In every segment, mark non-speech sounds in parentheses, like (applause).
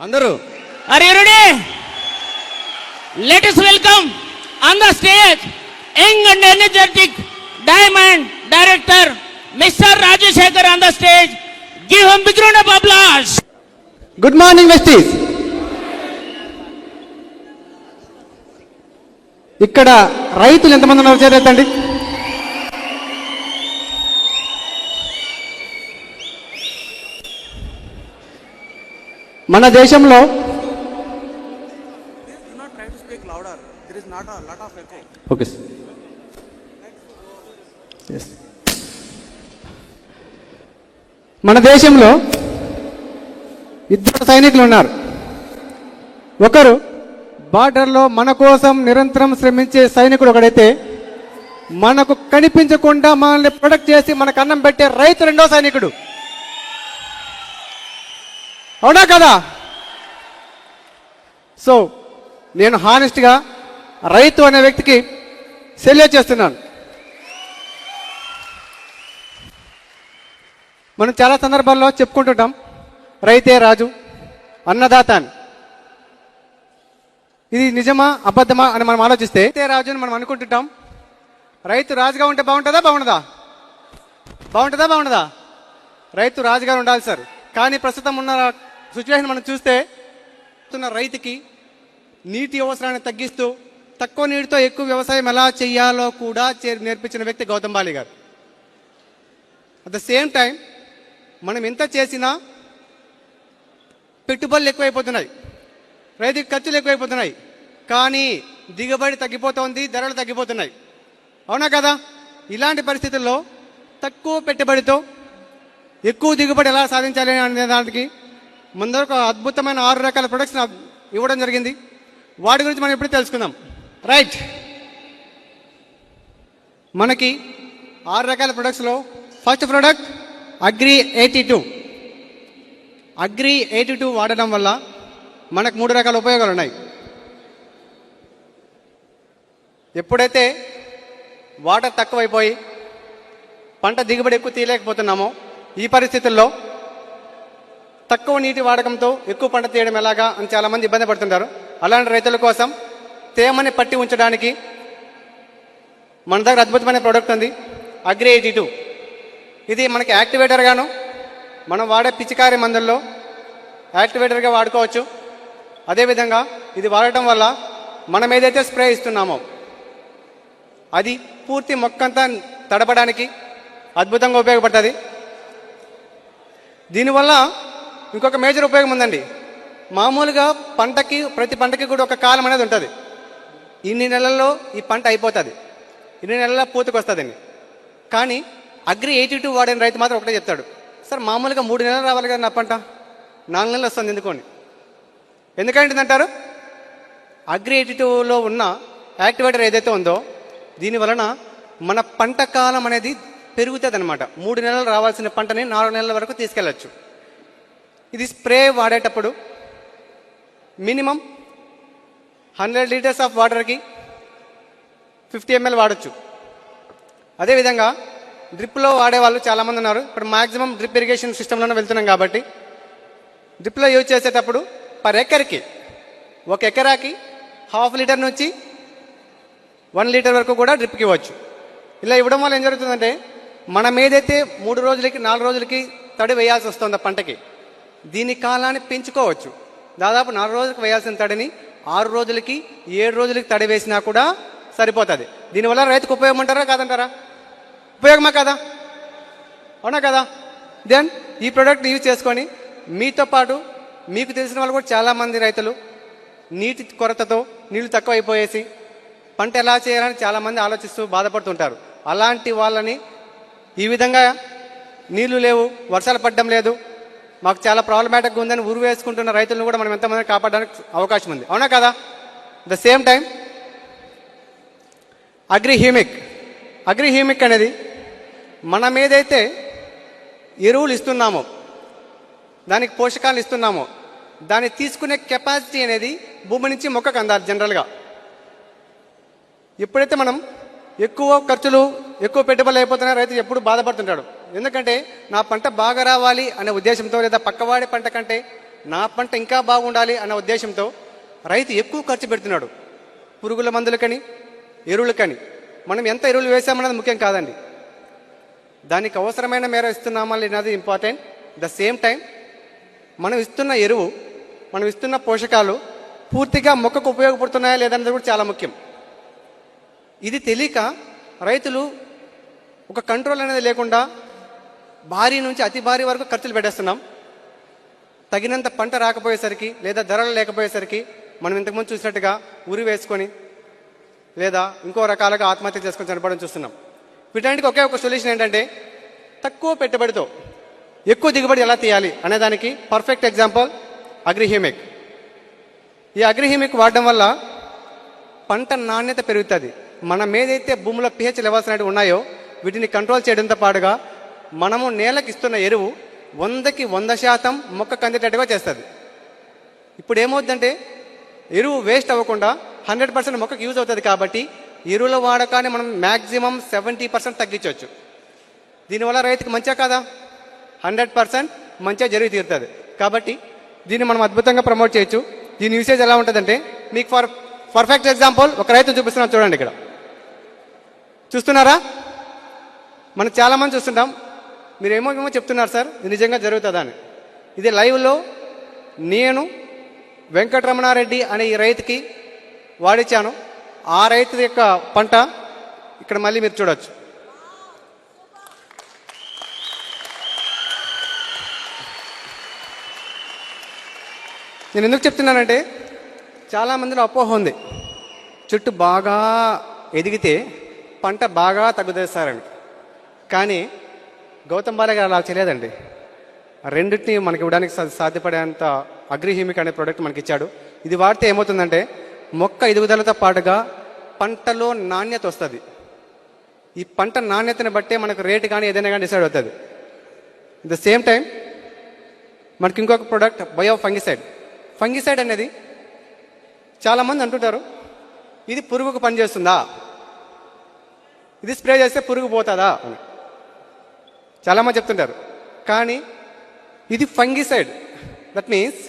అందరూ. అరే let is welcome on the stage young and energetic diamond director mister Rajasekhar on the stage give home big round of applause good morning Vestige ఇక్కడ రైతులు ఎంతమంది ఉన్నారు చేరేదండి echo. Okay మన దేశంలో ఇద్దరు సైనికులు ఉన్నారు. ఒకరు బార్డర్లో మన కోసం నిరంతరం శ్రమించే సైనికుడు ఒకడైతే మనకు కనిపించకుండా మనల్ని ప్రొటెక్ట్ చేసి మనకు అన్నం పెట్టే రైతు రెండో సైనికుడు. అవునా కదా? సో నేను హానెస్ట్గా రైతు అనే వ్యక్తికి సెల్యూట్ చేస్తున్నాను. మనం చాలా సందర్భాల్లో చెప్పుకుంటుంటాం రైతే రాజు అన్నదాత అని ఇది నిజమా అబద్ధమా అని మనం ఆలోచిస్తే రైతే రాజు అని మనం అనుకుంటుంటాం. రైతు రాజుగా ఉంటే బాగుంటుందా బాగుండదా? బాగుంటుందా బాగుండదా? రైతు రాజుగా ఉండాలి సార్. కానీ ప్రస్తుతం ఉన్న సిచ్యువేషన్ మనం చూస్తే రైతుకి నీటి అవసరాన్ని తగ్గిస్తూ తక్కువ నీటితో ఎక్కువ వ్యవసాయం ఎలా చేయాలో కూడా నేర్పించిన వ్యక్తి గౌతమ్ బాలి గారు. అట్ ద సేమ్ టైం మనం ఎంత చేసినా పెట్టుబడులు ఎక్కువైపోతున్నాయి. రైతుకి ఖర్చులు ఎక్కువైపోతున్నాయి. కానీ దిగుబడి తగ్గిపోతోంది ధరలు తగ్గిపోతున్నాయి. అవునా కదా? ఇలాంటి పరిస్థితుల్లో తక్కువ పెట్టుబడితో ఎక్కువ దిగుబడి ఎలా సాధించాలి అనే దానికి ముందర ఒక అద్భుతమైన ఆరు రకాల ప్రొడక్ట్స్ ఇవ్వడం జరిగింది. వాటి గురించి మనం ఎప్పుడు తెలుసుకుందాం. రైట్ మనకి ఆరు రకాల ప్రొడక్ట్స్లో first product Agri eighty two Agri eighty two వాడడం వల్ల మనకు మూడు రకాల ఉపయోగాలు ఉన్నాయి. ఎప్పుడైతే వాటర్ తక్కువైపోయి పంట దిగుబడి ఎక్కువ తీయలేకపోతున్నామో ఈ పరిస్థితుల్లో తక్కువ నీటి వాడకంతో ఎక్కువ పంట తీయడం ఎలాగా అని చాలామంది ఇబ్బంది పడుతుంటారు. అలాంటి రైతుల కోసం తేమని పట్టి ఉంచడానికి మన దగ్గర అద్భుతమైన ప్రోడక్ట్ ఉంది. అగ్రి ఎయిటీ టూ ఇది మనకి యాక్టివేటర్ గాను మనం వాడే పిచికారి మందుల్లో యాక్టివేటర్గా వాడుకోవచ్చు. అదేవిధంగా ఇది వాడటం వల్ల మనం ఏదైతే స్ప్రే ఇస్తున్నామో అది పూర్తి మొక్కంతా తడపడానికి అద్భుతంగా ఉపయోగపడుతుంది. దీనివల్ల ఇంకొక మేజర్ ఉపయోగం ఉందండి. మామూలుగా పంటకి ప్రతి పంటకి కూడా ఒక కాలం అనేది ఉంటుంది. ఇన్ని నెలల్లో ఈ పంట అయిపోతుంది. ఇన్ని నెలల్లో పూతకు వస్తుందండి కానీ అగ్రి ఎయిటీ టూ వాడిన రైతు మాత్రం ఒకటే చెప్తాడు. సార్ మామూలుగా మూడు నెలలు రావాలి కదా నా పంట? నాలుగు నెలలు వస్తుంది ఎందుకోండి? ఎందుకంటుందంటారు అగ్రి ఎయిటీ టూలో ఉన్న యాక్టివేటర్ ఏదైతే ఉందో దీని వలన మన పంట కాలం అనేది పెరుగుతుంది అనమాట మూడు నెలలు రావాల్సిన పంటని నాలుగు నెలల వరకు తీసుకెళ్ళచ్చు. ఇది స్ప్రే వాడేటప్పుడు మినిమం హండ్రెడ్ లీటర్స్ ఆఫ్ వాటర్కి ఫిఫ్టీ ఎంఎల్ వాడచ్చు. అదేవిధంగా డ్రిప్లో వాడేవాళ్ళు చాలామంది ఉన్నారు. ఇప్పుడు మాక్సిమం డ్రిప్ ఇరిగేషన్ సిస్టంలోనే వెళ్తున్నాం కాబట్టి డ్రిప్లో యూజ్ చేసేటప్పుడు పర్ ఎకర్కి ఒక ఎకరాకి హాఫ్ లీటర్ నుంచి వన్ లీటర్ వరకు కూడా డ్రిప్కి ఇవ్వచ్చు. ఇలా ఇవ్వడం వల్ల ఏం జరుగుతుందంటే మనం ఏదైతే మూడు రోజులకి నాలుగు రోజులకి తడి వేయాల్సి వస్తుందో పంటకి దీని కాలాన్ని పెంచుకోవచ్చు. దాదాపు నాలుగు రోజులకు వేయాల్సిన తడిని ఆరు రోజులకి ఏడు రోజులకి తడి వేసినా కూడా సరిపోతుంది. దీనివల్ల రైతుకు ఉపయోగం అంటారా కాదంటారా? ఉపయోగమా కదా? అవునా కదా? దెన్ ఈ ప్రోడక్ట్ యూజ్ చేసుకొని మీతో పాటు మీకు తెలిసిన వాళ్ళు కూడా చాలామంది రైతులు నీటి కొరతతో నీళ్ళు తక్కువ అయిపోయేసి పంట ఎలా చేయాలని చాలామంది ఆలోచిస్తూ బాధపడుతుంటారు. అలాంటి వాళ్ళని ఈ విధంగా నీళ్ళు లేవు వర్షాలు పడడం లేదు మాకు చాలా ప్రాబ్లమాటిక్గా ఉందని ఉరు వేసుకుంటున్న రైతులను కూడా మనం ఎంతమంది కాపాడడానికి అవకాశం ఉంది. అవునా కదా? The same time Agri Humic Agri Humic అనేది మనం ఏదైతే ఎరువులు ఇస్తున్నామో దానికి పోషకాలు ఇస్తున్నామో దాన్ని తీసుకునే కెపాసిటీ అనేది భూమి నుంచి మొక్కకు అందాలి జనరల్గా ఎప్పుడైతే మనం ఎక్కువ ఖర్చులు ఎక్కువ పెట్టుబడులు అయిపోతున్నాయి రైతు ఎప్పుడు బాధపడుతుంటాడు. ఎందుకంటే నా పంట బాగా రావాలి అనే ఉద్దేశంతో లేదా పక్కవాడి పంట కంటే నా పంట ఇంకా బాగుండాలి అనే ఉద్దేశంతో రైతు ఎక్కువ ఖర్చు పెడుతున్నాడు. పురుగుల మందులకని ఎరువులకని. మనం ఎంత ఎరువులు వేసామన్నది ముఖ్యం కాదండి. దానికి అవసరమైన మేర ఇస్తున్నామా లేనది ఇంపార్టెంట్ ద సేమ్ టైం మనం ఇస్తున్న ఎరువు మనం ఇస్తున్న పోషకాలు పూర్తిగా మొక్కకు ఉపయోగపడుతున్నాయా లేదన్నది కూడా చాలా ముఖ్యం. ఇది తెలియక రైతులు ఒక కంట్రోల్ అనేది లేకుండా భారీ నుంచి అతి భారీ వరకు ఖర్చులు పెట్టేస్తున్నాం. తగినంత పంట రాకపోయేసరికి లేదా ధరలు లేకపోయేసరికి మనం ఇంతకుముందు చూసినట్టుగా ఉరి వేసుకొని లేదా ఇంకో రకాలుగా ఆత్మహత్య చేసుకొని చనిపోవడం చూస్తున్నాం. వీటన్నిటికి ఒకే ఒక సొల్యూషన్ ఏంటంటే తక్కువ పెట్టుబడితో ఎక్కువ దిగుబడి ఎలా తీయాలి అనేదానికి పర్ఫెక్ట్ ఎగ్జాంపుల్ అగ్రిహీమిక్. ఈ అగ్రిహీమిక్ వాడడం వల్ల పంట నాణ్యత పెరుగుతుంది. మనం ఏదైతే భూమిలో పిహెచ్ లెవెల్స్ అనేవి ఉన్నాయో వీటిని కంట్రోల్ చేయడంతో పాటుగా మనము నేలకు ఇస్తున్న ఎరువు వందకి వంద శాతం మొక్కకు అందేటట్టుగా చేస్తుంది. ఇప్పుడు ఏమవుతుందంటే ఎరువు వేస్ట్ అవ్వకుండా హండ్రెడ్ పర్సెంట్ మొక్కకు యూజ్ అవుతుంది కాబట్టి ఎరువుల వాడకాన్ని మనం మ్యాక్సిమం సెవెంటీ పర్సెంట్ తగ్గించవచ్చు. దీనివల్ల రైతుకి మంచిగా కాదా? హండ్రెడ్ పర్సెంట్ మంచిగా జరిగి తీరుతుంది. కాబట్టి దీన్ని మనం అద్భుతంగా ప్రమోట్ చేయొచ్చు. దీని యూసేజ్ ఎలా ఉంటుందంటే మీకు ఫర్ పర్ఫెక్ట్ ఎగ్జాంపుల్ ఒక రైతు చూపిస్తున్నాం చూడండి ఇక్కడ. చూస్తున్నారా? మనం చాలామంది చూస్తుంటాం మీరేమో ఏమో చెప్తున్నారు సార్ ఇది నిజంగా జరుగుతుందా అని. ఇది లైవ్లో నేను వెంకటరమణారెడ్డి అనే ఈ రైతుకి వాడిచ్చాను. ఆ రైతు యొక్క పంట ఇక్కడ మళ్ళీ మీరు చూడవచ్చు నేను ఎందుకు చెప్తున్నానంటే చాలామందిలో అపోహ ఉంది. చెట్టు బాగా ఎదిగితే పంట బాగా తగ్గుదేస్తారని కానీ గౌతమ్ బాలే గారు అలా చేయలేదండి. రెండింటిని మనకి ఇవ్వడానికి సాధ్యపడేంత అగ్రిహీమిక్ అనే ప్రోడక్ట్ మనకి ఇచ్చాడు ఇది వాడితే ఏమవుతుందంటే మొక్క ఎదుగుదలతో పాటుగా పంటలో నాణ్యత వస్తుంది. ఈ పంట నాణ్యతని బట్టే మనకు రేటు కానీ ఏదైనా కానీ డిసైడ్ అవుతుంది. ద సేమ్ టైం మనకి ఇంకొక ప్రోడక్ట్ బయో ఫంగిసైడ్ ఫంగిసైడ్ అనేది చాలామంది అంటుంటారు ఇది పురుగుకు పనిచేస్తుందా? ఇది స్ప్రే చేస్తే పురుగు పోతుందా? అని. చాలామంది చెప్తుంటారు. కానీ ఇది ఫంగిసైడ్. దట్ మీన్స్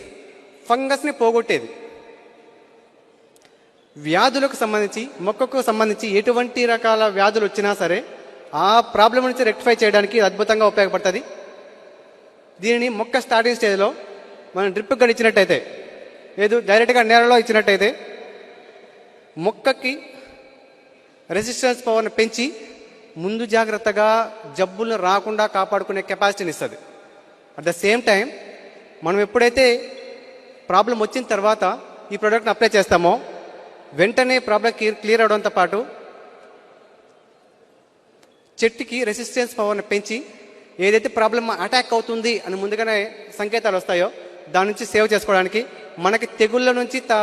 ఫంగస్ని పోగొట్టేది. వ్యాధులకు సంబంధించి మొక్కకు సంబంధించి ఎటువంటి రకాల వ్యాధులు వచ్చినా సరే ఆ ప్రాబ్లం నుంచి రెక్టిఫై చేయడానికి అద్భుతంగా ఉపయోగపడుతుంది. దీనిని మొక్క స్టార్టింగ్ స్టేజ్లో మనం డ్రిప్ గడి ఇచ్చినట్టయితే లేదు డైరెక్ట్గా నేలలో ఇచ్చినట్టయితే మొక్కకి రెసిస్టెన్స్ పవర్ని పెంచి ముందు జాగ్రత్తగా జబ్బులు రాకుండా కాపాడుకునే కెపాసిటీని ఇస్తుంది. అట్ ద సేమ్ టైం మనం ఎప్పుడైతే ప్రాబ్లం వచ్చిన తర్వాత ఈ ప్రోడక్ట్ని అప్లై చేస్తామో వెంటనే ప్రాబ్లం క్లియర్ అవడంతో పాటు చెట్టుకి రెసిస్టెన్స్ పవర్ని పెంచి ఏదైతే ప్రాబ్లం అటాక్ అవుతుంది అని ముందుగానే సంకేతాలు వస్తాయో దాని నుంచి సేవ్ చేసుకోవడానికి మనకి తెగుళ్ళ నుంచి త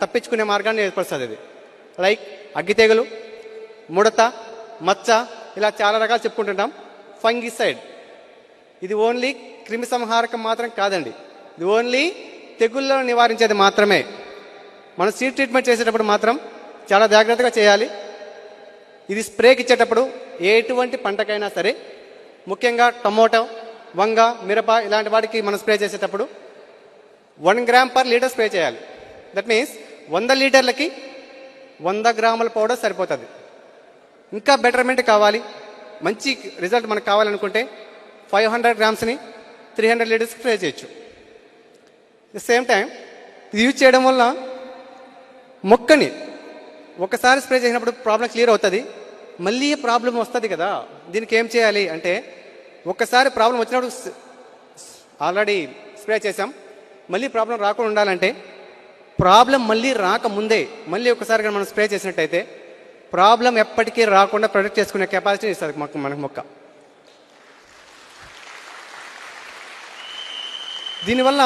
తప్పించుకునే మార్గాన్ని ఏర్పరుస్తుంది ఇది లైక్ అగ్గి తెగులు ముడత మచ్చ ఇలా చాలా రకాలు చెప్పుకుంటుంటాం. ఫంగిసైడ్. ఇది ఓన్లీ క్రిమి సంహారకం మాత్రం కాదండి. ఇది ఓన్లీ తెగుళ్ళను నివారించేది మాత్రమే. మనం సీడ్ ట్రీట్మెంట్ చేసేటప్పుడు మాత్రం చాలా జాగ్రత్తగా చేయాలి. ఇది స్ప్రేకి ఇచ్చేటప్పుడు ఎటువంటి పంటకైనా సరే ముఖ్యంగా టమోటో వంగ మిరప ఇలాంటి వాటికి మనం స్ప్రే చేసేటప్పుడు one gram per litre spray చేయాలి. దట్ మీన్స్ వంద లీటర్లకి వంద గ్రాముల పౌడర్ సరిపోతుంది. ఇంకా బెటర్మెంట్ కావాలి. మంచి రిజల్ట్ మనకు కావాలనుకుంటే ఫైవ్ హండ్రెడ్ గ్రామ్స్ని త్రీ హండ్రెడ్ లీటర్స్ స్ప్రే చేయొచ్చు. ద సేమ్ టైం ఇది యూజ్ చేయడం వల్ల మొక్కని ఒకసారి స్ప్రే చేసినప్పుడు ప్రాబ్లం క్లియర్ అవుతుంది. మళ్ళీ ప్రాబ్లం వస్తుంది కదా. దీనికి ఏం చేయాలి అంటే ఒక్కసారి ప్రాబ్లం వచ్చినప్పుడు ఆల్రెడీ స్ప్రే చేసాం మళ్ళీ ప్రాబ్లం రాకుండా ఉండాలంటే ప్రాబ్లం మళ్ళీ రాకముందే మళ్ళీ ఒకసారి మనం స్ప్రే చేసినట్టయితే ప్రాబ్లం ఎప్పటికీ రాకుండా ప్రొటెక్ట్ చేసుకునే కెపాసిటీ ఇస్తుంది మొక్క మనకు మొక్క. దీనివల్ల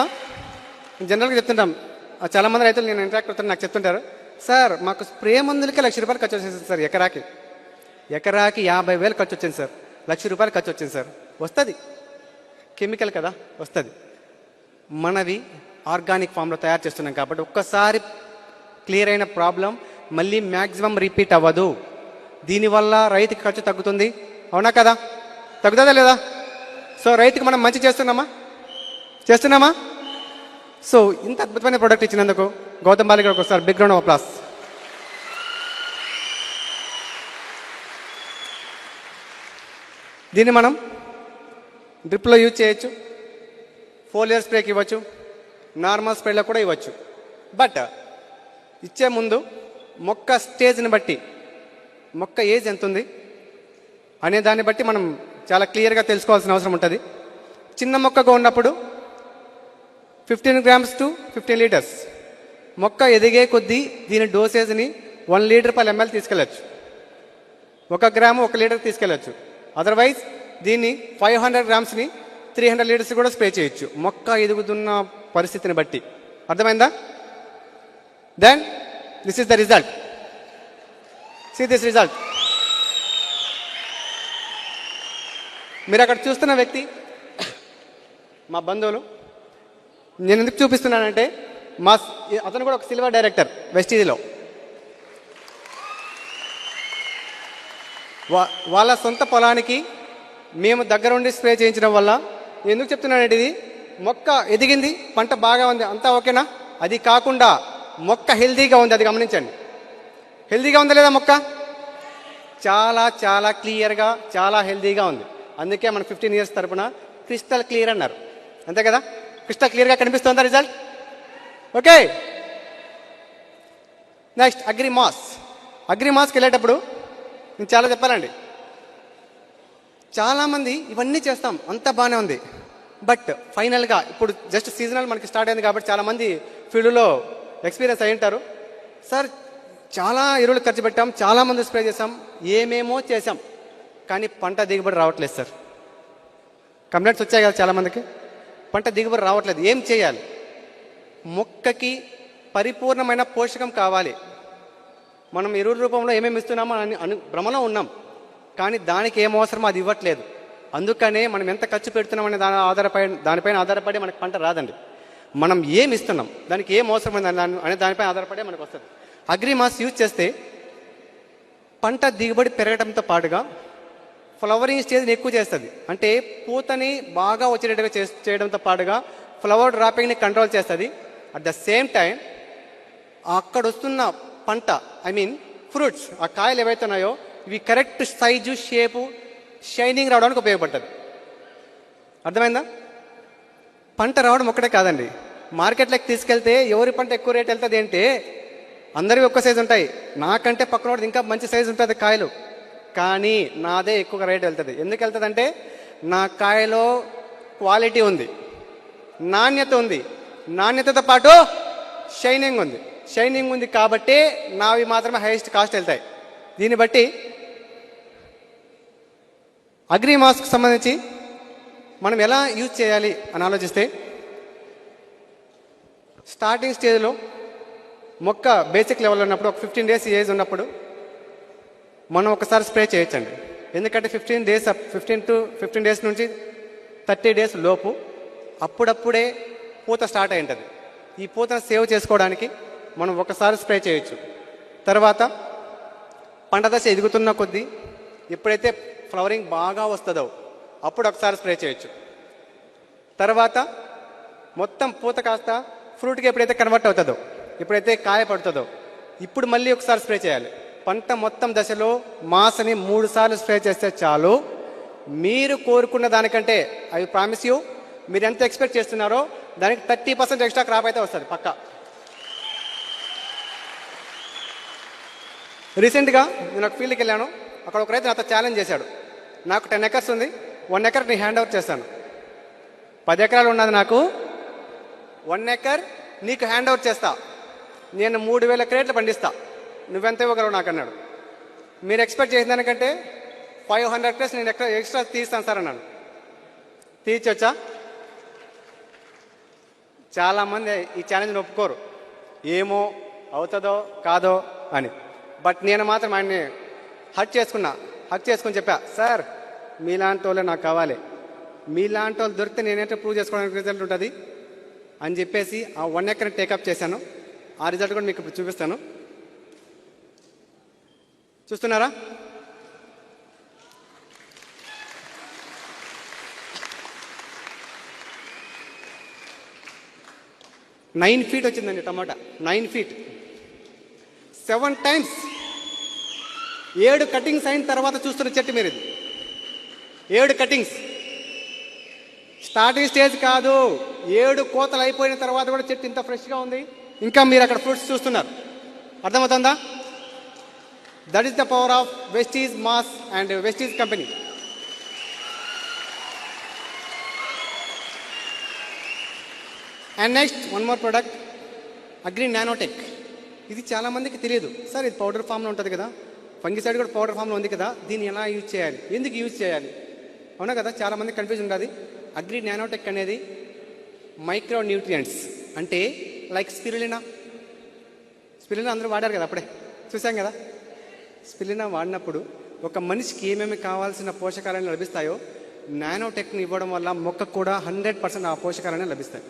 జనరల్గా చెప్తుంటాం. చాలామంది చాలా మంది రైతులు నేను ఇంటరాక్ట్ అవుతాను నాకు చెప్తుంటారు సార్ మాకు స్ప్రే మందులకే లక్ష రూపాయలు ఖర్చు వచ్చేసింది సార్ ఎకరాకి. ఎకరాకి యాభై వేలు ఖర్చు వచ్చింది సార్ లక్ష రూపాయలు ఖర్చు వచ్చింది సార్. వస్తుంది. కెమికల్ కదా వస్తుంది. మనవి ఆర్గానిక్ ఫామ్లో తయారు చేస్తున్నాం కాబట్టి ఒక్కసారి క్లియర్ అయిన ప్రాబ్లం మళ్ళీ మ్యాక్సిమం రిపీట్ అవ్వదు. దీనివల్ల రైతుకి ఖర్చు తగ్గుతుంది. అవునా కదా? తగ్గుతుందా లేదా? సో రైతుకి మనం మంచి చేస్తున్నామా? చేస్తున్నామా? సో ఇంత అద్భుతమైన ప్రోడక్ట్ ఇచ్చినందుకు గౌతమ్ బాలి గారికి ఒకసారి బిగ్ రౌండ్ ప్లాస్ దీన్ని మనం డ్రిప్లో యూజ్ చేయొచ్చు. ఫోలియర్ స్ప్రేకి ఇవ్వచ్చు. నార్మల్ స్ప్రేలో కూడా ఇవ్వచ్చు. బట్ ఇచ్చే ముందు మొక్క స్టేజ్ని బట్టి మొక్క ఏజ్ ఎంత ఉంది అనే దాన్ని బట్టి మనం చాలా క్లియర్గా తెలుసుకోవాల్సిన అవసరం ఉంటుంది. చిన్న మొక్కగా ఉన్నప్పుడు fifteen grams to fifteen litres. మొక్క ఎదిగే కొద్దీ దీని డోసేజ్ని వన్ లీటర్ పర్ ఎంఎల్ తీసుకెళ్ళచ్చు. ఒక గ్రాము ఒక లీటర్ తీసుకెళ్ళచ్చు. అదర్వైజ్ దీన్ని ఫైవ్ హండ్రెడ్ గ్రామ్స్ని త్రీ హండ్రెడ్ లీటర్స్ కూడా స్ప్రే చేయొచ్చు. మొక్క ఎదుగుతున్న పరిస్థితిని బట్టి. అర్థమైందా? Then this is the result See this result మీరు అక్కడ చూస్తున్న వ్యక్తి మా బంధువులు నేను ఎందుకు చూపిస్తున్నానంటే మా అతను కూడా ఒక సిల్వర్ డైరెక్టర్ వెస్టీజ్లో వా వాళ్ళ సొంత పొలానికి మేము దగ్గరుండి స్ప్రే చేయించడం వల్ల ఎందుకు చెప్తున్నానంటే ఇది మొక్క ఎదిగింది పంట బాగా ఉంది అంతా ఓకేనా? అది కాకుండా మొక్క హెల్దీగా ఉంది అది గమనించండి. హెల్దీగా ఉందా లేదా మొక్క? చాలా చాలా క్లియర్గా చాలా హెల్దీగా ఉంది. అందుకే మన ఫిఫ్టీన్ ఇయర్స్ తరపున క్రిస్టల్ క్లియర్ అన్నారు. అంతే కదా? క్రిస్టల్ క్లియర్గా కనిపిస్తుందా result? Okay. Next Agri Mass. అగ్రిమాస్కి వెళ్ళేటప్పుడు నేను చాలా చెప్పాలండి. చాలామంది ఇవన్నీ చేస్తాం అంత బాగానే ఉంది. బట్ ఫైనల్గా ఇప్పుడు జస్ట్ సీజనల్ మనకి స్టార్ట్ అయింది కాబట్టి చాలామంది ఫీల్డ్లో ఎక్స్పీరియన్స్ అయి ఉంటారు సార్ చాలా ఎరువులు ఖర్చు పెట్టాం చాలా మంది స్ప్రే చేసాం ఏమేమో చేసాం కానీ పంట దిగుబడి రావట్లేదు సార్. కంప్లైంట్స్ వచ్చాయి కదా చాలామందికి పంట దిగుబడి రావట్లేదు ఏం చేయాలి? మొక్కకి పరిపూర్ణమైన పోషకం కావాలి. మనం ఎరువుల రూపంలో ఏమేమి ఇస్తున్నామో అని అను భ్రమలో ఉన్నాం కానీ దానికి ఏం అవసరమో అది ఇవ్వట్లేదు. అందుకనే మనం ఎంత ఖర్చు పెడుతున్నామనే దాని ఆధారపడి దానిపైన ఆధారపడి మనకు పంట రాదండి. మనం ఏం ఇస్తున్నాం? దానికి ఏం అవసరం అనే దానిపై ఆధారపడే మనకు వస్తుంది. అగ్రిమాస్ యూజ్ చేస్తే పంట దిగుబడి పెరగడంతో పాటుగా ఫ్లవరింగ్ స్టేజ్ని ఎక్కువ చేస్తుంది. అంటే పూతని బాగా వచ్చేటట్టుగా చే చేయడంతో పాటుగా ఫ్లవర్ డ్రాపింగ్ని కంట్రోల్ చేస్తుంది. అట్ ద సేమ్ టైం అక్కడ వస్తున్న పంట ఐ మీన్ ఫ్రూట్స్ ఆ కాయలు ఏవైతే ఉన్నాయో ఇవి కరెక్ట్ సైజు షేపు షైనింగ్ రావడానికి ఉపయోగపడుతుంది. అర్థమైందా? పంట రావడం ఒక్కటే కాదండి. మార్కెట్లోకి తీసుకెళ్తే ఎవరి పంట ఎక్కువ రేట్ వెళ్తుంది అంటే అందరివి ఒక్క సైజు ఉంటాయి. నాకంటే పక్కన ఇంకా మంచి సైజు ఉంటుంది కాయలు. కానీ నాదే ఎక్కువ రేట్ వెళ్తుంది. ఎందుకు వెళ్తుంది అంటే నా కాయలో క్వాలిటీ ఉంది. నాణ్యత ఉంది. నాణ్యతతో పాటు షైనింగ్ ఉంది. షైనింగ్ ఉంది కాబట్టి నావి మాత్రమే హైయెస్ట్ కాస్ట్ వెళ్తాయి. దీన్ని బట్టి అగ్రి మాస్క్ సంబంధించి మనం ఎలా యూజ్ చేయాలి అని ఆలోచిస్తే స్టార్టింగ్ స్టేజ్లో మొక్క బేసిక్ లెవెల్ ఉన్నప్పుడు ఒక ఫిఫ్టీన్ డేస్ ఏజ్ ఉన్నప్పుడు మనం ఒకసారి స్ప్రే చేయొచ్చండి. ఎందుకంటే fifteen days fifteen to fifteen days నుంచి థర్టీ డేస్ లోపు అప్పుడప్పుడే పూత స్టార్ట్ అయి ఉంటుంది ఈ పూతను సేవ్ చేసుకోవడానికి మనం ఒకసారి స్ప్రే చేయొచ్చు. తర్వాత పంట దశ ఎదుగుతున్న కొద్దీ ఎప్పుడైతే ఫ్లవరింగ్ బాగా వస్తుందో అప్పుడు ఒకసారి స్ప్రే చేయొచ్చు. తర్వాత మొత్తం పూత కాస్త ఫ్రూట్కి ఎప్పుడైతే కన్వర్ట్ అవుతుందో ఎప్పుడైతే కాయ పడుతుందో ఇప్పుడు మళ్ళీ ఒకసారి స్ప్రే చేయాలి. పంట మొత్తం దశలో మాసని మూడు సార్లు స్ప్రే చేస్తే చాలు. మీరు కోరుకున్న దానికంటే ఐ ప్రామిస్ యూ మీరు ఎంత ఎక్స్పెక్ట్ చేస్తున్నారో దానికి థర్టీ పర్సెంట్ ఎక్స్ట్రా క్రాప్ అయితే వస్తుంది పక్కా. రీసెంట్గా నేను ఒక ఫీల్డ్కి వెళ్ళాను. అక్కడ ఒక రైతు నాతో ఛాలెంజ్ చేశాడు. నాకు టెన్ ఎకర్స్ ఉంది. వన్ ఎకర్ నీ హ్యాండ్ ఓవర్ చేస్తాను. పది ఎకరాలు ఉన్నది నాకు. వన్ ఎకర్ నీకు హ్యాండ్ ఓవర్ చేస్తా. నేను మూడు వేల క్రేట్లు పండిస్తా. నువ్వెంత ఇవ్వగలవు నాకు అన్నాడు. మీరు ఎక్స్పెక్ట్ చేసిన దానికంటే ఫైవ్ హండ్రెడ్ ప్లస్ నేను ఎక్స్ట్రా ఎక్స్ట్రా తీస్తాను సార్ అన్నాను తీర్చొచ్చా? చాలామంది ఈ ఛాలెంజ్ని ఒప్పుకోరు. ఏమో అవుతుందో కాదో అని. బట్ నేను మాత్రం ఆయన్ని హక్ చేసుకున్నా. హక్ చేసుకుని చెప్పా సార్ మీలాంటి వాళ్ళే నాకు కావాలి. మీలాంటి వాళ్ళు దొరికితే నేనైతే ప్రూవ్ చేసుకోవడానికి రిజల్ట్ ఉంటుంది అని చెప్పేసి ఆ వన్ ఎకర్ టేకప్ చేశాను. ఆ రిజల్ట్ కూడా మీకు ఇప్పుడు చూపిస్తాను. చూస్తున్నారా? నైన్ ఫీట్ వచ్చిందండి టమాటా. నైన్ ఫీట్ సెవెన్ టైమ్స్ ఏడు కటింగ్స్ అయిన తర్వాత చూస్తున్న చెట్టు మీరు ఇది ఏడు కటింగ్స్. స్టార్టింగ్ స్టేజ్ కాదు ఏడు కోతలు అయిపోయిన తర్వాత కూడా చెట్టు ఇంత ఫ్రెష్గా ఉంది. ఇంకా మీరు అక్కడ ఫ్రూట్స్ చూస్తున్నారు. అర్థమవుతుందా? That is the power of Vestige mass and Vestige company and next one more product Agri Nanotech ఇది చాలా మందికి తెలియదు. సార్ ఇది పౌడర్ ఫామ్లో ఉంటుంది కదా. ఫంగిసైడ్ కూడా పౌడర్ ఫామ్లో ఉంది కదా. దీన్ని ఎలా యూజ్ చేయాలి? ఎందుకు యూజ్ చేయాలి? అవునా కదా? చాలా మంది కన్ఫ్యూజన్ ఉంటుంది అగ్రి నానోటెక్ అనేది మైక్రో న్యూట్రియంట్స్ అంటే లైక్ స్పిరులినా స్పిరులినా అందరూ వాడారు కదా అప్పుడే. చూసాం కదా? స్పిరులినా వాడినప్పుడు ఒక మనిషికి ఏమేమి కావాల్సిన పోషకాలను లభిస్తాయో నానోటెక్ని ఇవ్వడం వల్ల మొక్క కూడా హండ్రెడ్ పర్సెంట్ ఆ పోషకాలనే లభిస్తాయి.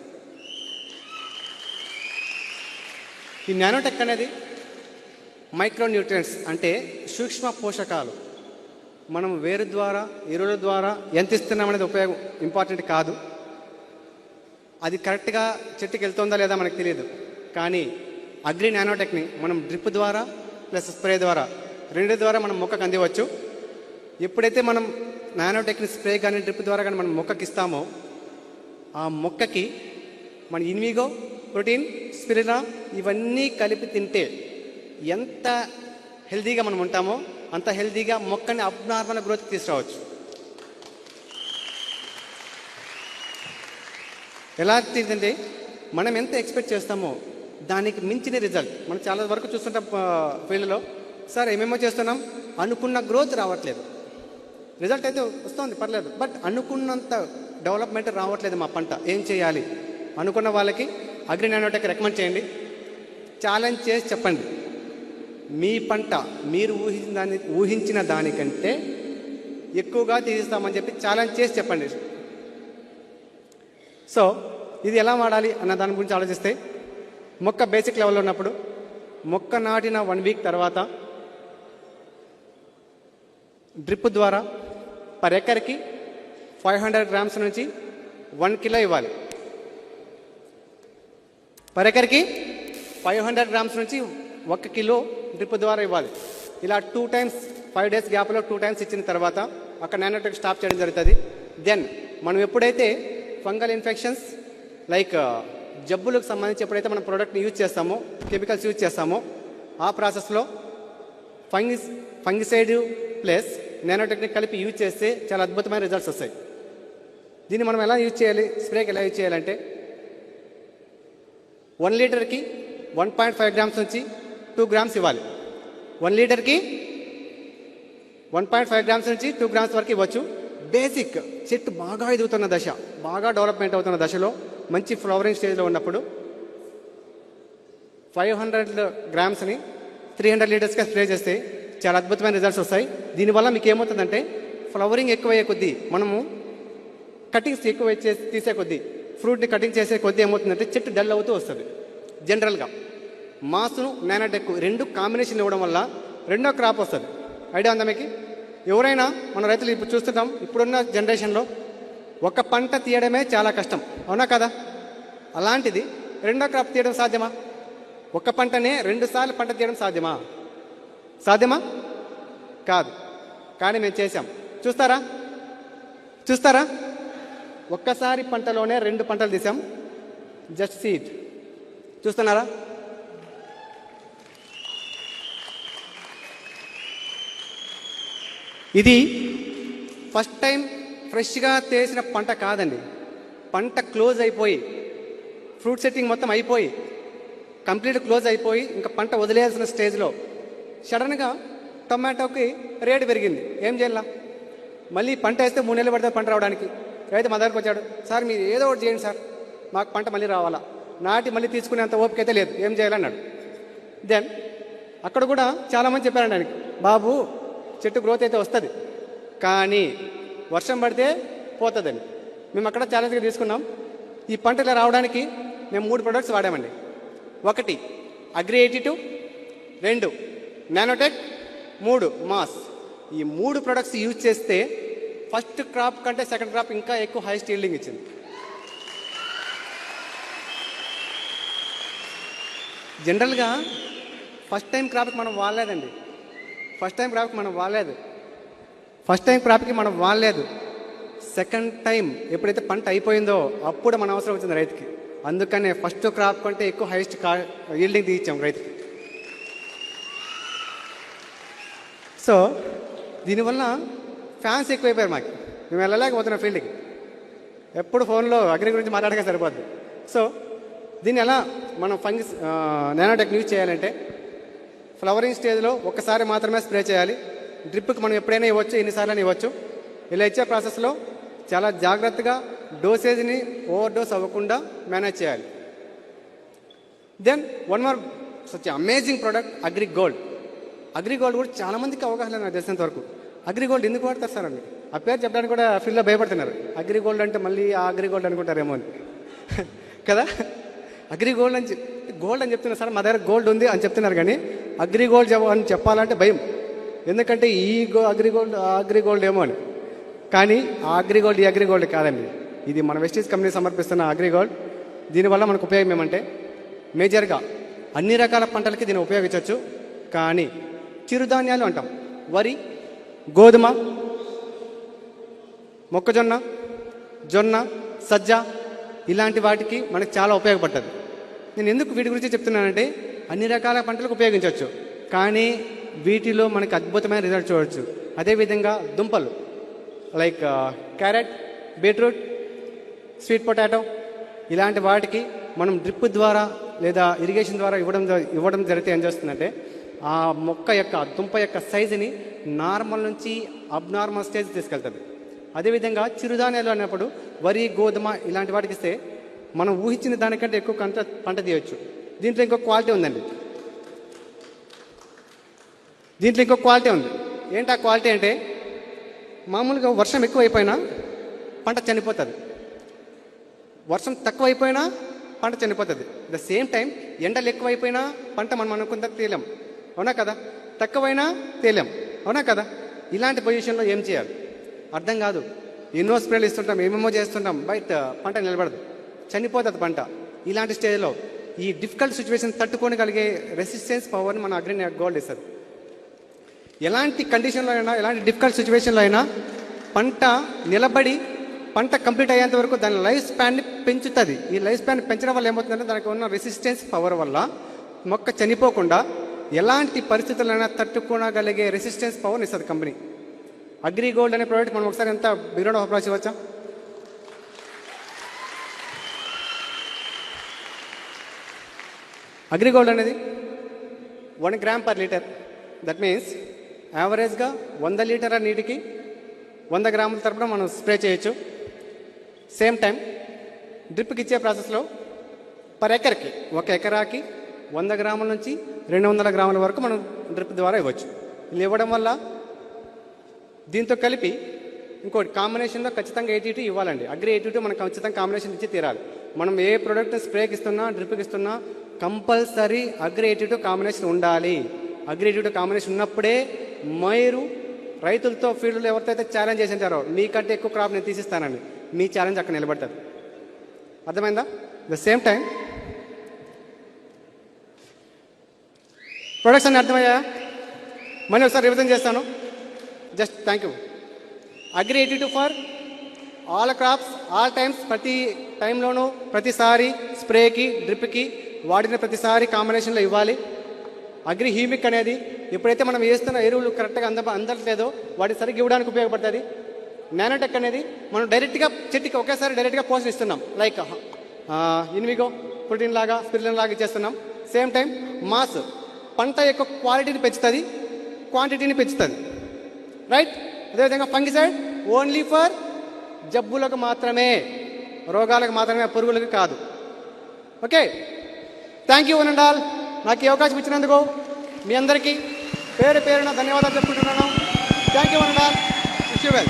ఈ నానోటెక్ అనేది మైక్రో న్యూట్రియంట్స్ అంటే సూక్ష్మ పోషకాలు. మనం వేరు ద్వారా ఎరువుల ద్వారా ఎంత ఇస్తున్నాం అనేది ఉపయోగం ఇంపార్టెంట్ కాదు. అది కరెక్ట్గా చెట్టుకి వెళ్తుందా లేదా మనకు తెలియదు కానీ అగ్రి నానోటెక్ని మనం డ్రిప్ ద్వారా ప్లస్ స్ప్రే ద్వారా రెండు ద్వారా మనం మొక్కకు అందివచ్చు. ఎప్పుడైతే మనం నానోటెక్ని స్ప్రే కానీ డ్రిప్ ద్వారా కానీ మనం మొక్కకి ఇస్తామో ఆ మొక్కకి మన ఇన్విగో ప్రోటీన్ స్పిరినా ఇవన్నీ కలిపి తింటే ఎంత హెల్తీగా మనం ఉంటామో అంత హెల్తీగా మొక్కని అబ్నార్మల్ గ్రోత్ తీసుకురావచ్చు. ఎలా తింటే మనం ఎంత ఎక్స్పెక్ట్ చేస్తామో దానికి మించిన రిజల్ట్. మనం చాలా వరకు చూస్తుంటాం ఫీల్డ్లో. సార్ ఏమేమో చేస్తున్నాం? అనుకున్న గ్రోత్ రావట్లేదు. రిజల్ట్ అయితే వస్తుంది పర్లేదు. బట్ అనుకున్నంత డెవలప్మెంట్ రావట్లేదు మా పంట. ఏం చేయాలి? అనుకున్న వాళ్ళకి అగ్రి నానోటెక్ రికమెండ్ చేయండి. ఛాలెంజ్ చేసి చెప్పండి. మీ పంట మీరు ఊహించిన దాని ఊహించిన దానికంటే ఎక్కువగా తీసిస్తామని చెప్పి ఛాలెంజ్ చేసి చెప్పండి. సో ఇది ఎలా వాడాలి అన్న దాని గురించి ఆలోచిస్తే మొక్క బేసిక్ లెవెల్లో ఉన్నప్పుడు మొక్క నాటిన వన్ వీక్ తర్వాత డ్రిప్ ద్వారా పర్ ఎకర్కి ఫైవ్ హండ్రెడ్ గ్రామ్స్ నుంచి వన్ కిలో ఇవ్వాలి. పర్ ఎకర్కి ఫైవ్ హండ్రెడ్ గ్రామ్స్ నుంచి ఒక కిలో డ్రిప్ ద్వారా ఇవ్వాలి. ఇలా టూ టైమ్స్ ఫైవ్ డేస్ గ్యాప్లో టూ టైమ్స్ ఇచ్చిన తర్వాత అక్కడ నానోటెక్ స్టాప్ చేయడం జరుగుతుంది. దెన్ మనం ఎప్పుడైతే ఫంగల్ ఇన్ఫెక్షన్స్ లైక్ జబ్బులకు సంబంధించి ఎప్పుడైతే మనం ప్రోడక్ట్ని యూజ్ చేస్తామో కెమికల్స్ యూజ్ చేస్తామో ఆ ప్రాసెస్లో ఫంగిస్ ఫంగిసైడ్ ప్లస్ నానోటెక్నిక్ కలిపి యూజ్ చేస్తే చాలా అద్భుతమైన రిజల్ట్స్ వస్తాయి. దీన్ని మనం ఎలా యూజ్ చేయాలి? స్ప్రేకి ఎలా యూజ్ చేయాలంటే వన్ లీటర్కి వన్ పాయింట్ ఫైవ్ గ్రామ్స్ నుంచి టూ గ్రామ్స్ ఇవ్వాలి. వన్ లీటర్కి వన్ పాయింట్ ఫైవ్ గ్రామ్స్ నుంచి టూ గ్రామ్స్ వరకు ఇవ్వచ్చు. బేసిక్ చెట్టు బాగా ఎదుగుతున్న దశ బాగా డెవలప్మెంట్ అవుతున్న దశలో మంచి ఫ్లవరింగ్ స్టేజ్లో ఉన్నప్పుడు ఫైవ్ హండ్రెడ్ గ్రామ్స్ని త్రీ హండ్రెడ్ లీటర్స్గా స్ప్రే చేస్తే చాలా అద్భుతమైన రిజల్ట్స్ వస్తాయి. దీనివల్ల మీకు ఏమవుతుందంటే ఫ్లవరింగ్ ఎక్కువయ్యే కొద్దీ మనము కటింగ్స్ ఎక్కువ తీసే కొద్దీ ఫ్రూట్ని కటింగ్ చేసే కొద్దీ ఏమవుతుందంటే చెట్టు డల్ అవుతూ వస్తుంది. జనరల్గా మాసును నానోటెక్ రెండు కాంబినేషన్ ఇవ్వడం వల్ల రెండో క్రాప్ వస్తుంది. ఐడియా ఉందా మీకు? ఎవరైనా మన రైతులు ఇప్పుడు చూస్తున్నాం ఇప్పుడున్న జనరేషన్లో ఒక పంట తీయడమే చాలా కష్టం. అవునా కదా? అలాంటిది రెండో క్రాప్ తీయడం సాధ్యమా? ఒక పంటనే రెండుసార్లు పంట తీయడం సాధ్యమా? సాధ్యమా? కాదు. కానీ మేము చేశాం. చూస్తారా? చూస్తారా? ఒక్కసారి పంటలోనే రెండు పంటలు తీసాం జస్ట్ సీడ్ చూస్తున్నారా? ఇది ఫస్ట్ టైం ఫ్రెష్గా తీసిన పంట కాదండి. పంట క్లోజ్ అయిపోయి ఫ్రూట్ సెట్టింగ్ మొత్తం అయిపోయి కంప్లీట్ క్లోజ్ అయిపోయి ఇంకా పంట వదిలేయాల్సిన స్టేజ్లో సడన్గా టొమాటోకి రేటు పెరిగింది. ఏం చేయాల మళ్ళీ పంట వేస్తే మూడు నెలలు పడుతుంది పంట రావడానికి. రైతు మా దగ్గరకు వచ్చాడు సార్ మీరు ఏదో ఒకటి చేయండి సార్. మాకు పంట మళ్ళీ రావాలా. నాటి మళ్ళీ తీసుకునేంత ఓపిక అయితే లేదు. ఏం చేయాలన్నాడు దెన్ అక్కడ కూడా చాలామంది చెప్పారండి ఆయనకి బాబు చెట్టు గ్రోత్ అయితే వస్తుంది. కానీ వర్షం పడితే పోతుందండి మేము అక్కడ ఛాలెంజ్గా తీసుకున్నాం. ఈ పంట రావడానికి మేము మూడు ప్రొడక్ట్స్ వాడామండి. ఒకటి అగ్రి ఎయిటీ టూ రెండు నానోటెక్ మూడు మాస్ ఈ మూడు ప్రొడక్ట్స్ యూజ్ చేస్తే ఫస్ట్ క్రాప్ కంటే సెకండ్ క్రాప్ ఇంకా ఎక్కువ హై స్టీల్డింగ్ ఇచ్చింది. జనరల్గా ఫస్ట్ టైం క్రాప్కి మనం వాడలేదండి. ఫస్ట్ టైం క్రాప్కి మనం వాడలేదు. ఫస్ట్ టైం క్రాప్కి మనం వాడలేదు. సెకండ్ టైం ఎప్పుడైతే పంట అయిపోయిందో అప్పుడు మన అవసరం వచ్చింది రైతుకి. అందుకనే ఫస్ట్ క్రాప్ కంటే ఎక్కువ హైయెస్ట్ కా ఈల్డింగ్ తీయించాం రైతుకి. సో దీనివల్ల ఫ్యాన్స్ ఎక్కువైపోయారు మాకు. మేము వెళ్ళలేకపోతున్నాం ఫీల్డ్కి ఎప్పుడు ఫోన్లో అగ్రి గురించి మాట్లాడక సరిపోద్ది. సో దీన్ని ఎలా మనం ఫంగిస్ నానోటెక్ యూజ్ చేయాలంటే ఫ్లవరింగ్ స్టేజ్లో ఒక్కసారి మాత్రమే స్ప్రే చేయాలి. డ్రిప్కి మనం ఎప్పుడైనా ఇవ్వచ్చు ఎన్నిసార్లు ఇవ్వచ్చు. ఇలా ఇచ్చే ప్రాసెస్లో చాలా జాగ్రత్తగా డోసేజ్ని ఓవర్ డోస్ అవ్వకుండా మేనేజ్ చేయాలి. Then one more such amazing product Agri Gold Agri Gold కూడా చాలామందికి అవగాహన లేదు నాకు తెలిసినంత వరకు. అగ్రి గోల్డ్ ఎందుకు వాడతారు సార్ అండి? ఆ పేరు చెప్పడానికి కూడా ఫీల్డ్లో భయపడుతున్నారు. అగ్రి గోల్డ్ అంటే మళ్ళీ ఆ అగ్రి గోల్డ్ అనుకుంటారేమో అని. (laughs) కదా? అగ్రి గోల్డ్ అని గోల్డ్ అని చెప్తున్నారు సార్ మా దగ్గర గోల్డ్ ఉంది అని చెప్తున్నారు కానీ అగ్రిగోల్డ్ అని చెప్పాలంటే భయం. ఎందుకంటే ఈ గో అగ్రిగోల్డ్ ఏమో అని. కానీ ఆ అగ్రిగోల్డ్ ఈ అగ్రిగోల్డ్ కాదండి. ఇది మన వెస్టీజ్ కంపెనీ సమర్పిస్తున్న అగ్రిగోల్డ్. దీనివల్ల మనకు ఉపయోగం ఏమంటే మేజర్గా అన్ని రకాల పంటలకి దీన్ని ఉపయోగించవచ్చు కానీ చిరుధాన్యాలు అంటాం. వరి గోధుమ మొక్కజొన్న జొన్న సజ్జ ఇలాంటి వాటికి మనకు చాలా ఉపయోగపడ్డది. నేను ఎందుకు వీటి గురించి చెప్తున్నానంటే అన్ని రకాల పంటలకు ఉపయోగించవచ్చు. కానీ వీటిలో మనకి అద్భుతమైన రిజల్ట్ చూడవచ్చు అదేవిధంగా దుంపలు like carrot beetroot sweet potato ఇలాంటి వాటికి మనం డ్రిప్ ద్వారా లేదా ఇరిగేషన్ ద్వారా ఇవ్వడం ఇవ్వడం జరిగితే ఏం చేస్తుందంటే ఆ మొక్క యొక్క దుంప యొక్క సైజుని నార్మల్ నుంచి అబ్నార్మల్ స్టేజ్ తీసుకెళ్తుంది. అదేవిధంగా చిరుధాన్యాలు అన్నప్పుడు వరి గోధుమ ఇలాంటి వాటికి ఇస్తే మనం ఊహించిన దానికంటే ఎక్కువ పంట పంట తీయవచ్చు దీంట్లో ఇంకో క్వాలిటీ ఉందండి. దీంట్లో ఇంకో క్వాలిటీ ఉంది. ఏంటి ఆ క్వాలిటీ అంటే మామూలుగా వర్షం ఎక్కువ అయిపోయినా పంట చనిపోతుంది. వర్షం తక్కువ అయిపోయినా పంట చనిపోతుంది. ద సేమ్ టైం ఎండలు ఎక్కువైపోయినా పంట మనం అనుకుంత తేలేం. అవునా కదా? తక్కువైనా తేలేం. అవునా కదా? ఇలాంటి పొజిషన్లో ఏం చేయాలి? అర్థం కాదు. ఎన్నో స్ప్రేలు ఇస్తుంటాం ఏమేమో చేస్తుంటాం బయట పంట నిలబడదు. చనిపోతుంది పంట. ఇలాంటి స్టేజ్లో ఈ డిఫికల్ట్ సిచ్యువేషన్ తట్టుకోగలిగే రెసిస్టెన్స్ పవర్ని మన అగ్రి గోల్డ్ ఇస్తుంది. ఎలాంటి కండిషన్లో అయినా ఎలాంటి డిఫికల్ట్ సిచ్యువేషన్లో అయినా పంట నిలబడి పంట కంప్లీట్ అయ్యేంత వరకు దాని లైఫ్ స్పాన్ని పెంచుతుంది. ఈ లైఫ్ స్పాన్ పెంచడం వల్ల ఏమవుతుందంటే దానికి ఉన్న రెసిస్టెన్స్ పవర్ వల్ల మొక్క చనిపోకుండా ఎలాంటి పరిస్థితులైనా తట్టుకోగలిగే రెసిస్టెన్స్ పవర్ని ఇస్తుంది కంపెనీ అగ్రి గోల్డ్ అనే ప్రోడక్ట్ మనం ఒకసారి ఎంత బిగ్రౌండ్ ఆఫ్ రాసి వచ్చాం అగ్రిగోల్డ్ అనేది one gram per litre. That means యావరేజ్గా వంద లీటర్ల నీటికి వంద గ్రాముల తరపున మనం స్ప్రే చేయొచ్చు. సేమ్ టైం డ్రిప్కి ఇచ్చే ప్రాసెస్లో పర్ ఎకర్కి ఒక ఎకరాకి వంద గ్రాముల నుంచి రెండు వందల గ్రాముల వరకు మనం డ్రిప్ ద్వారా ఇవ్వచ్చు. ఇలా ఇవ్వడం వల్ల దీంతో కలిపి ఇంకోటి కాంబినేషన్లో ఖచ్చితంగా ఎయిటీ టూ ఇవ్వాలండి. అగ్రి ఎయిటీ టూ మనం ఖచ్చితంగా కాంబినేషన్ ఇచ్చి తీరాలి. మనం ఏ ప్రోడక్ట్ స్ప్రేకి ఇస్తున్నా డ్రిప్కి ఇస్తున్నా కంపల్సరీ అగ్రి కాంబినేషన్ ఉండాలి. అగ్రిటివ్ కాంబినేషన్ ఉన్నప్పుడే మీరు రైతులతో ఫీల్డ్లో ఎవరితో ఛాలెంజ్ చేసి ఉంటారో మీకంటే ఎక్కువ క్రాప్ నేను తీసిస్తానండి మీ ఛాలెంజ్ అక్కడ నిలబడుతుంది. అర్థమైందా? ద సేమ్ టైం ప్రొడక్ట్స్ అర్థమయ్యా మళ్ళీ ఒకసారి రివిజన్ చేస్తాను. Just thank you Agri eighty two for all crops all times ప్రతి టైంలోనూ ప్రతిసారి స్ప్రేకి డ్రిప్కి వాడిన ప్రతిసారి కాంబినేషన్లో ఇవ్వాలి. అగ్రిహీమిక్ అనేది ఎప్పుడైతే మనం వేస్తున్న ఎరువులు కరెక్ట్గా అంద అందట్లేదో వాటిని సరిగ్గా ఇవ్వడానికి ఉపయోగపడుతుంది. నానోటెక్ అనేది మనం డైరెక్ట్గా చెట్టుకి ఒకేసారి డైరెక్ట్గా పోషణ ఇస్తున్నాం. లైక్ ఇన్విగో ప్రోటీన్ లాగా స్పిరిలిన్ లాగా ఇచ్చేస్తున్నాం సేమ్ టైం మాస్ పంట యొక్క క్వాలిటీని పెంచుతుంది క్వాంటిటీని పెంచుతుంది. రైట్ అదేవిధంగా ఫంగిసైడ్ ఓన్లీ ఫర్ జబ్బులకు మాత్రమే రోగాలకు మాత్రమే పురుగులకు కాదు. ఓకే థ్యాంక్ యూ వనండాల్ నాకు ఈ అవకాశం ఇచ్చినందుకు మీ అందరికీ పేరు పేరున ధన్యవాదాలు చెప్పుకుంటున్నాను. Thank you one and all and wish you well